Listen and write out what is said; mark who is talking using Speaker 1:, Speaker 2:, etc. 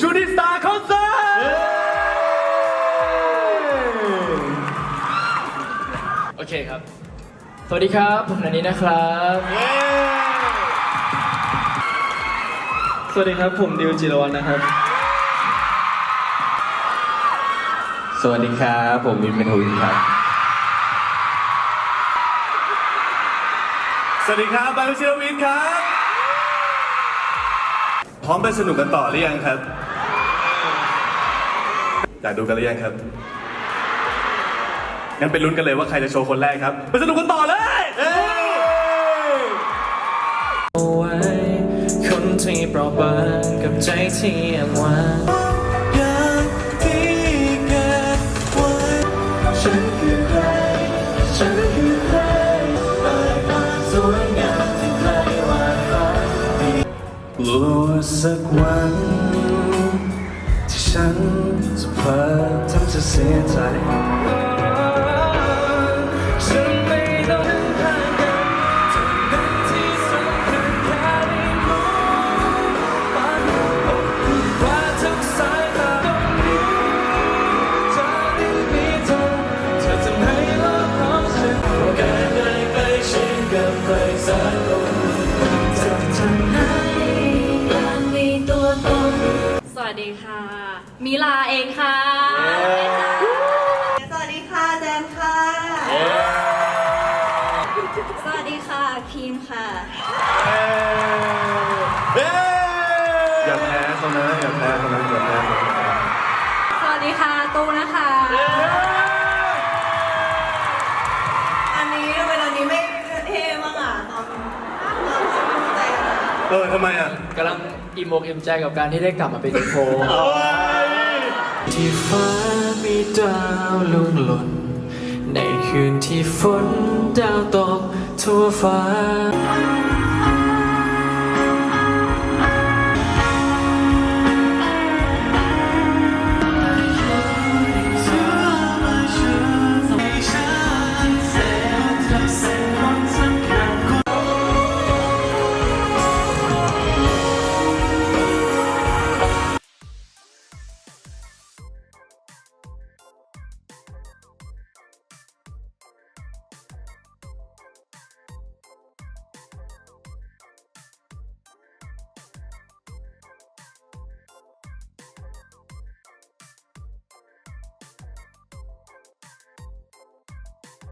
Speaker 1: ชูนิสตาคอนเสิร์ต
Speaker 2: โอเคครับ สวัสดีครับ ผมนันนี้นะครับ
Speaker 3: สวัสดีครับ ผมดิวจิรวัฒน์นะครับ
Speaker 4: สวัสดีครับ ผมวินเป็นทวินครับ
Speaker 1: สวัสดีครับบายวิชิรวินครับ พร้อมไปสนุกกันต่อหรือยังครับ อยากดูกันหรือยังครับงั้นไปลุ้นกันเลยว่าใครจะโชว์คนแรกครับไปสนุกกันต่อเลยเอ้ย
Speaker 2: คนที่เปราะบางกับใจที่ยังหวาน
Speaker 1: ลัวสักวันที่ฉันจะเพลิดทำเธ
Speaker 2: อเสียใจ
Speaker 5: สวัสดีค่ะ มิลาเองค่ะ
Speaker 6: สวัสดีค่ะแจนค่ะ
Speaker 5: สวัสดีค่ะพีมค่ะ
Speaker 1: อย่าแพ้เขานะอย่าแพ้เขานะอย่าแพ้เขานะ
Speaker 5: สวัสดีค่ะตูนะคะ
Speaker 6: อันนี้ทำไมตอนนี้ไม่เท่มากอะตอนตอน
Speaker 1: เออทำไมอะ
Speaker 2: กำลังอิ่มอกอิ่มใจกับการที่ได้กลับมาเป็นโคที่ฟ้ามีดาวลุ่งหล่น ในคืนที่ฝนดาวตกทั่วฟ้า